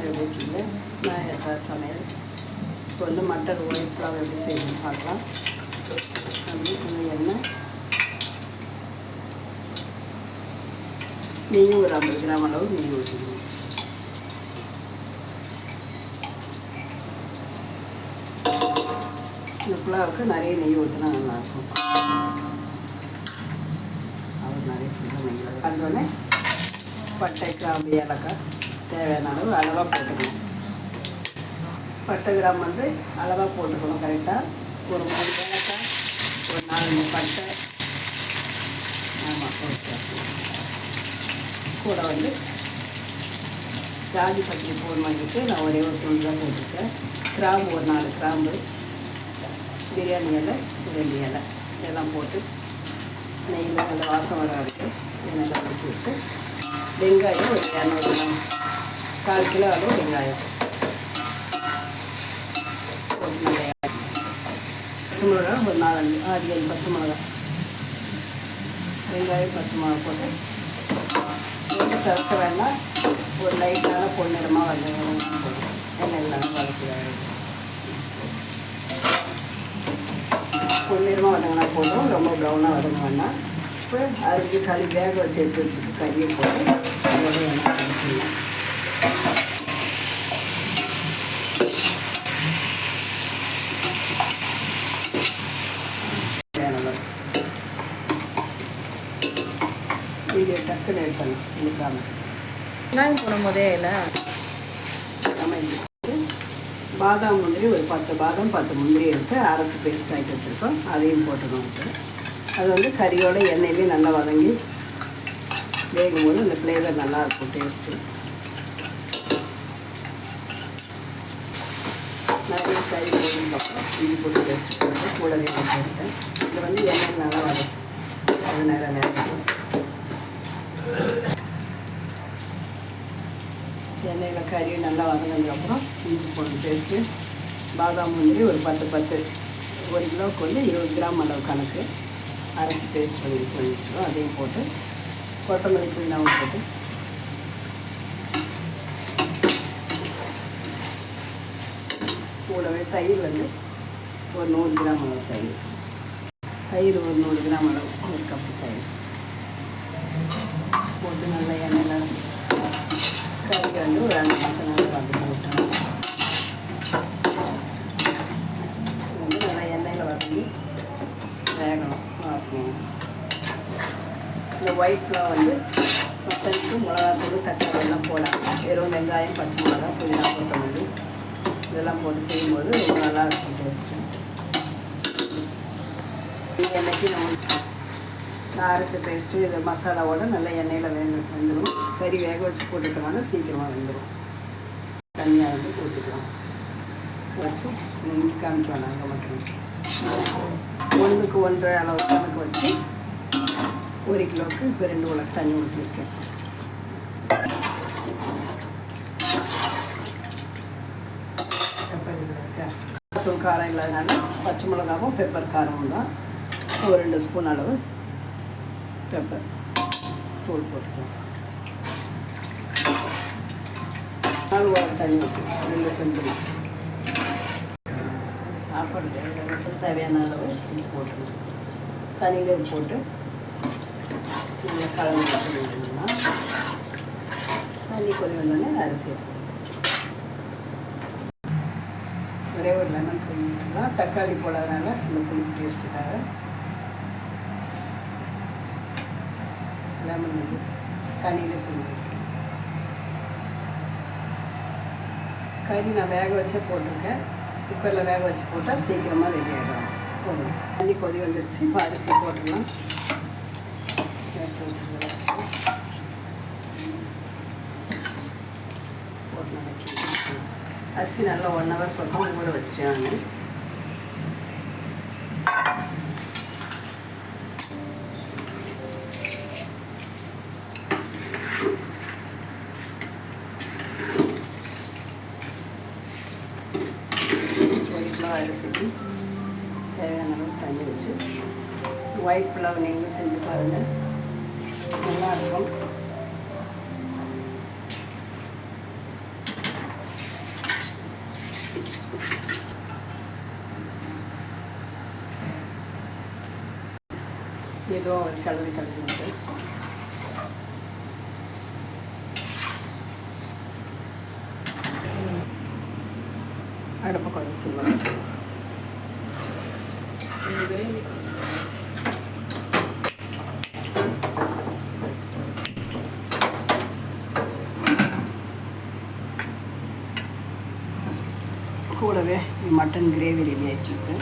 எல்லோரும் எப்படி இருக்கீங்க நான் எப்போ சமையல். இப்போ வந்து மட்டன் ஒயிட் புலாவ் எப்படி செய்யணும்னு பார்க்கலாம். அப்படி கொஞ்சம் எண்ணெய். நெய்யும் ஒரு ஐம்பது கிராம் அளவு நெய் ஊற்றிக்கணும். இந்த புலாவுக்கு நிறைய நெய் ஊற்றினா நல்லாயிருக்கும். அவர் நிறைய ஃபுல்லாக நெய்யில் வந்தோடனே பட்டை கிராம்பு ஏலக்காய். தேவையான அளவு அளவாக போட்டுக்கணும் பட்டை கிராம் வந்து அளவாக போட்டுக்கணும் கரெக்டாக ஒரு மூணு ஏலக்காய் ஒரு நாலு பட்டை. ஆமாம் போட்டு கூட வந்து ஜாதி பட்டி போன் வாங்கிட்டு நான் ஒரே ஒரு துண்டு தான் போட்டிருக்கேன் கிராம்பு ஒரு நாலு கிராம்பு. பிரியாணி இலை ரெண்டு இலை. இதெல்லாம் போட்டு நெய்யில் நல்ல வாசம் வர வரைக்கும் எண்ணெயில் ஊற்றி விட்டு வெங்காயம் ஒரு இரநூறு கிராம். கால் கிலோ அளவு வெங்காயம் பச்சை மிளகா ஒரு நாலஞ்சு ஆறு ஏழு பச்சை மிளகா வெங்காயம் பச்சை மிளகா போட்டு ரொம்ப சரக்க வேண்டாம் ஒரு லைட்டான பொன்னிறமாக வந்து எண்ணெய் இல்லாமல் வளர்த்து பொன்னிறமாக வதங்கினா போதும் ரொம்ப ப்ரௌனாக வதங்க வேண்டாம் இப்போ அரிஞ்சு களி வேக வச்சு எடுத்து வச்சுட்டு கறியை போட்டு அதோட எண்ணெய் இழுக்காமல் வெங்காயம் போடும் போதே இல்லை பாதாம் முந்திரி ஒரு பத்து பாதாம் பத்து முந்திரி எடுத்து அரைச்சி பேஸ்ட் ஆகிட்டு வச்சுருக்கோம். அதையும் போட்டுக்கணும். அது வந்து கறியோட எண்ணெயிலே நல்லா வதங்கி வேகும் போது அந்த ஃப்ளேவர் நல்லா இருக்கும் டேஸ்ட்டு நிறைய கறி போடுறதுக்கப்புறம் இஞ்சி போட்டு பேஸ்ட் போட்டு கூடவே போட்டுருக்கேன் இது வந்து எண்ணெய் நல்லா வதக்கும். அது நேரம் நேரம். எண்ணெயில் கறி நல்லா வதங்கினதுக்கப்புறம் இஞ்சி பூண்டு பேஸ்ட்டு பாதாம் முந்திரி ஒரு பத்து பத்து ஒரு கிலோவுக்கு வந்து இருபது கிராம் அளவு கணக்கு அரைச்சி பேஸ்ட் பண்ணி பண்ணி வச்சுருவோம். அதையும் போட்டு கொத்தமல்லி புதினாவும் போட்டு. கூடவே தயிர் வந்து ஒரு நூறு கிராம் அளவு தயிர். தயிர் ஒரு நூறு கிராம் அளவு ஒரு கப்பு தயிர். போட்டு நல்லா எண்ணெயில் கறி வந்து ஒரு அஞ்சு மாதம் நல்லா வதக்கி விட்டணும் வந்து நல்லா எண்ணெயில் வதங்கி வேகணும் வாசனை இந்த ஒயிட்லாம் வந்து மட்டனுக்கு மிளகாத்தூள் தக்காளி எல்லாம் போடலாம் வெறும் வெங்காயம் பச்சை மிளகா புதினா கொத்தமல்லி இதெல்லாம் போட்டு செய்யும்போது ரொம்ப நல்லா இருக்கும் டேஸ்ட்டு எண்ணெய்க்கு நம்ம நான் அரைச்ச பேஸ்ட்டு இது மசாலாவோட நல்லா எண்ணெயில் வெந்து வெந்துடும் கறி வேக வச்சு போட்டுட்டோம்னா சீக்கிரமாக வெந்துடும் தனியாக வந்து போட்டுக்கலாம். வச்சு நீங்கள் காமிக்கலாம் நாங்கள் மட்டும். ஒன்றுக்கு ஒன்றரை அளவு கணக்கு வச்சு ஒரு கிலோவுக்கு இப்போ ரெண்டு உலக தண்ணி ஊற்றிருக்கேன் தூள் காரம் இல்லாதனால பச்சை மிளகாவும் பெப்பர் காரமும் தான். ஒரு ரெண்டு ஸ்பூன் அளவு பெப்பர் தூள் போட்டுக்கலாம் நாலு வாரம் தண்ணி ஊற்றி ரெண்டு செஞ்சு சாப்பாடு தேவையான தேவையான அளவு இது போட்டுக்கணும் தண்ணியில் போட்டு நல்லா கலந்து வச்சுக்கணும்னா தண்ணி கொதி வந்தோடனே அரிசி ஒரே ஒரு லெமன் புளிக்கலாம் தக்காளி போடாதனால இந்த புளிப்பு டேஸ்ட்டுக்காக லெமன் வந்து கனியில் புளி கறி நான் வேக வச்சு போட்டிருக்கேன். குக்கரில் வேக வச்சு போட்டால் சீக்கிரமாக ரெடி ஆகிடும் போடணும் தண்ணி கொதி வந்துருச்சு. இப்போ அரிசி போட்டுடலாம் எடுத்து அரிசி போட்டு நல்லா அரிசி நல்லா ஒன் ஹவர் பக்கம் கூட வச்சுட்டேன் ஒயிட் புலாவ் நீங்களும் செஞ்சு பாருங்கள் நல்லாயிருக்கும். ஏதோ கலந்து கலந்து. அடுப்பை கொஞ்சம் சிம்ம வச்சு கூடவே மட்டன் கிரேவி ரெடி ஆகிட்டுருக்கு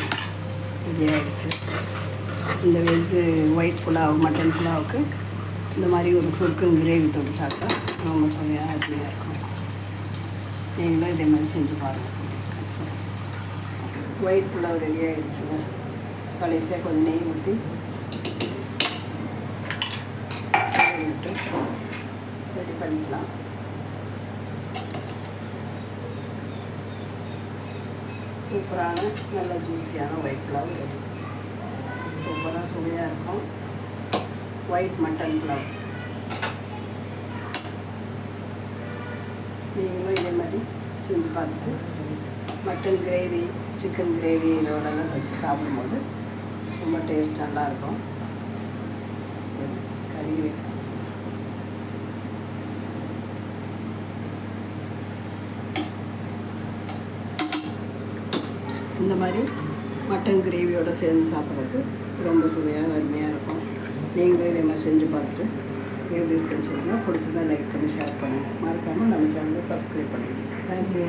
ரெடி ஆகிடுச்சு இந்த வெஜ்ஜு ஒயிட் புலாவ் மட்டன் புலாவுக்கு இந்த மாதிரி ஒரு சுருக்கம் கிரேவி தொட்டு சாப்பிட்டா ரொம்ப சுவையாக அப்படியாக இருக்கும். நீங்களும் இதே மாதிரி செஞ்சு பாருங்கள் ஒயிட் புலாவ் ரெடி ஆகிடுச்சுங்க கடைசியாக கொஞ்சம் நெய் ஊற்றி விட்டு ரெடி பண்ணிக்கலாம். சூப்பரான நல்ல ஜூஸியான ஒயிட் புலாவ் ரெடி சூப்பராக சுவையாக இருக்கும். ஒயிட் மட்டன் பிளவு நீங்களும் இதே மாதிரி செஞ்சு பார்த்துட்டு மட்டன் கிரேவி சிக்கன் கிரேவி இதோடலாம் வச்சு சாப்பிடும்போது ரொம்ப டேஸ்ட் நல்லாயிருக்கும் கறி வைக்க. இந்த மாதிரி மட்டன் கிரேவியோடு சேர்ந்து சாப்பிட்றதுக்கு ரொம்ப சுவையாக அருமையாக இருக்கும். நீங்களும் இதே மாதிரி செஞ்சு பார்த்துட்டு எப்படி இருக்குன்னு சொல்லுங்கள் பிடிச்சதான் லைக் பண்ணி ஷேர் பண்ணுங்கள் மறக்காமல் நம்ம சேனலை சப்ஸ்கிரைப் பண்ணுங்கள் தேங்க்யூ